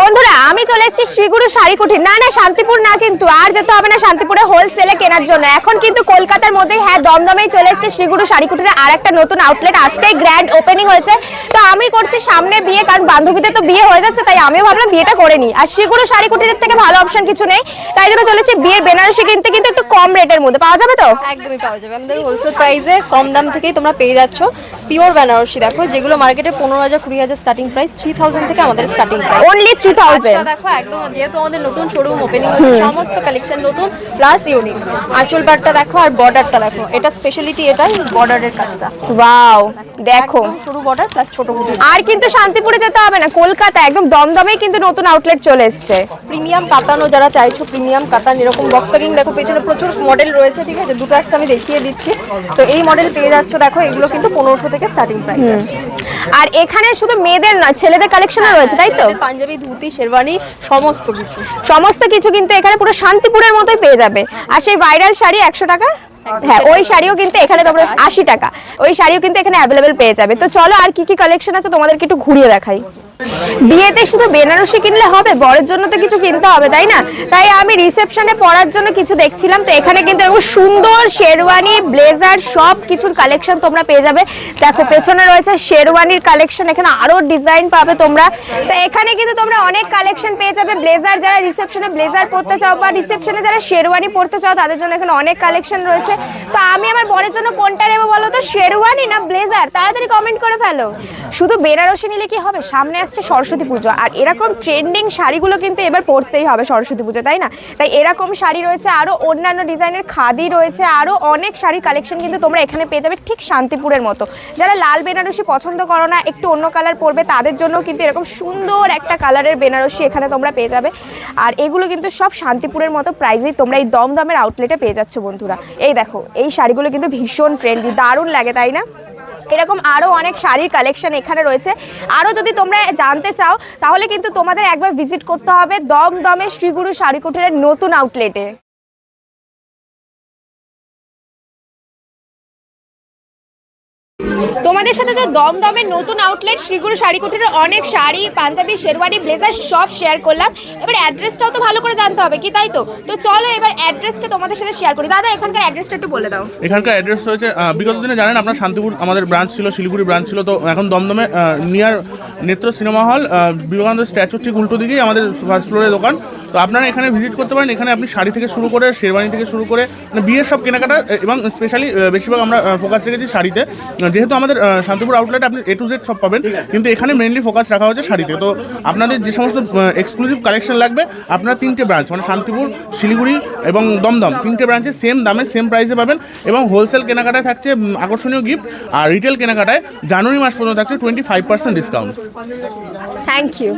বন্ধুরা, আমি চলে এসেছি শ্রীগুরু শাড়ি কুঠির না না, শান্তিপুর না কিন্তু, আর যেতে হবে না শান্তিপুরে হোলসেলে কেনার জন্য। এখন কিন্তু কলকাতার মধ্যেই হ্যাঁ দমদমেই চলে এসেছি শ্রীগুরু শাড়ি কুঠিরের আর একটা নতুন আউটলেট আজকেই গ্র্যান্ড ওপেনিং হয়েছে। তো আমি করছি সামনে বিয়ে, কারণ বান্ধবীদের তো বিয়ে হয়ে যাচ্ছে, তাই আমিও ভাবলাম বিয়েটা করে নিই। আর শ্রীগুরু শাড়ি থেকে ভালো অপশন কিছু নেই, তাই জন্য চলেছি বিয়ের বেনারসি কিনতে, কিন্তু একটু কম রেটের মধ্যে। পাওয়া যাবে তো? একদমই পাওয়া যাবে। আমাদের হোলসেল প্রাইসে কম দাম থেকেই তোমরা পেয়ে যাচ্ছ। পিওর বেনারসি দেখো যেগুলো মার্কেটে পনেরো হাজার কুড়ি হাজার স্টার্টিং প্রাইস থ্রি থাউজেন্ড থেকে আমাদের starting price only three thousand দেখো একদম যেহেতু আমাদের নতুন শোরুম ওপেনিং হচ্ছে সমস্ত কালেকশন নতুন প্লাস ইউনিক আঁচল পাটটা দেখো আর বর্ডারটা দেখো এটা স্পেশালিটি এটাই বর্ডারের কাজটা। ওয়াও দেখো। বর্ডার প্লাস ছোট আর কিন্তু শান্তিপুরে যেতে হবে না কলকাতা একদম দমদমেই কিন্তু নতুন আউটলেট চলে এসছে। প্রিমিয়াম কাতানো যারা চাইছো প্রিমিয়াম কাতান এরকম বক্স প্যাকিং দেখো পেছনে প্রচুর মডেল রয়েছে ঠিক আছে? দুটো একটা আমি দেখিয়ে দিচ্ছি। তো এই মডেল পেয়ে যাচ্ছ দেখো এগুলো কিন্তু পনেরোশো থেকে স্টার্টিং প্রাইস আর এখানে শুধু মেয়েদের না ছেলেদের কালেকশনও রয়েছে তাই তো? পাঞ্জাবি ধুতি শেরওয়ানি সমস্ত কিছু। সমস্ত কিছু কিন্তু এখানে পুরো শান্তিপুরের মতোই পেয়ে যাবে। আর সেই ভাইরাল শাড়ি একশো টাকা? হ্যাঁ ওই শাড়িও কিন্তু এখানে তোমরা আশি টাকা। ওই শাড়িও কিন্তু এখানে অ্যাভেলেবেল পেয়ে যাবে। তো চলো আর কি কি কালেকশন আছে তোমাদেরকে একটু ঘুরিয়ে দেখাই। বিয়েতে শুধু বেনারসি কিনলে হবে বরের জন্য তো কিছু কিনতে হবে তাই না? তাই আমি রিসেপশনে পরার জন্য কিছু দেখছিলাম। তো এখানে কিন্তু এরকম সুন্দর শেরওয়ানি ব্লেজার সব কিছুর কালেকশন তোমরা পেয়ে যাবে। দেখো পেছনে রয়েছে শেরওয়ানির কালেকশন এখানে আরও ডিজাইন পাবে তোমরা। তো এখানে কিন্তু তোমরা অনেক কালেকশন পেয়ে যাবে। ব্লেজার যারা রিসেপশনে ব্লেজার পরতে চাও বা রিসেপশনে যারা শেরওয়ানি পরতে চাও তাদের জন্য এখানে অনেক কালেকশন রয়েছে। তো আমি আমার বরের জন্য কোনটা নেব বলো তো? শেরওয়ানি না ব্লেজার? তাড়াতাড়ি কমেন্ট করে ফেলো। শুধু বেনারসি নিলে কি হবে? সামনে আসছে সরস্বতী পুজো। আর এরকম ট্রেন্ডিং শাড়িগুলো কিন্তু এবার পরতেই হবে সরস্বতী পুজো, তাই না? তাই এরকম শাড়ি রয়েছে আরও অন্যান্য ডিজাইনের খাদি রয়েছে আরও অনেক শাড়ির কালেকশন কিন্তু তোমরা এখানে পেয়ে যাবে ঠিক শান্তিপুরের মতো। যারা লাল বেনারসি পছন্দ করো না, একটু অন্য কালার পরবে, তাদের জন্য কিন্তু এরকম সুন্দর একটা কালারের বেনারসি এখানে তোমরা পেয়ে যাবে। আর এগুলো কিন্তু সব শান্তিপুরের মতো প্রাইসেই তোমরা এই দমদমের আউটলেটে পেয়ে যাচ্ছ বন্ধুরা। এই দেখো। এই শাড়িগুলো কিন্তু ভীষণ ট্রেন্ডি দারুণ লাগে, তাই না? এরকম আরও অনেক শাড়ির কালেকশন এখানে রয়েছে। আরও যদি তোমরা জানতে চাও, তাহলে কিন্তু তোমাদের একবার ভিজিট করতে হবে দমদমে শ্রীগুরু শাড়ি কুটিরের নতুন আউটলেটে তোমাদের সাথে তো দমদমের নতুন আউটলেট শ্রীগুরু শাড়ি কুটিরের অনেক শাড়ি পাঞ্জাবি শেরওয়ানি ব্লেজার সব শেয়ার করলাম। এবার অ্যাড্রেসটাও তো ভালো করে জানতে হবে কি তাই তো? তো চলো এবার অ্যাড্রেসটা তোমাদের সাথে শেয়ার করি। দাদা এখানকার অ্যাড্রেসটা একটু বলে দাও। এখানকার অ্যাড্রেস আহ, বিগত দিনে জানেন আপনার শান্তিপুর আমাদের ব্রাঞ্চ ছিল শিলিগুড়ি ব্রাঞ্চ ছিল তো এখন দমদমে নিয়ার নেত্র সিনেমা হল বিবেকানন্দ স্ট্যাচুর ঠিক উল্টো দিকেই আমাদের ফার্স্ট ফ্লোরে দোকান। তো আপনারা এখানে ভিজিট করতে পারেন এখানে আপনি শাড়ি থেকে শুরু করে শেরওয়ানি থেকে শুরু করে মানে বিয়ের সব কেনাকাটা এবং স্পেশালি বেশিরভাগ আমরা ফোকাস রেখেছি শাড়িতে। আহ, যেহেতু আমাদের শান্তিপুর আউটলেটে আপনি এ টু জেড সব পাবেন। কিন্তু এখানে মেনলি ফোকাস রাখা হচ্ছে শাড়িতে। তো আপনাদের যে সমস্ত এক্সক্লুসিভ কালেকশন লাগবে আপনার তিনটে ব্রাঞ্চ মানে শান্তিপুর শিলিগুড়ি এবং দমদম তিনটে ব্রাঞ্চে সেম দামে সেম প্রাইসে পাবেন। এবং হোলসেল কেনাকাটায় থাকছে আকর্ষণীয় গিফট আর রিটেল কেনাকাটায় জানুয়ারি মাস পর্যন্ত থাকছে twenty five percent discount thank you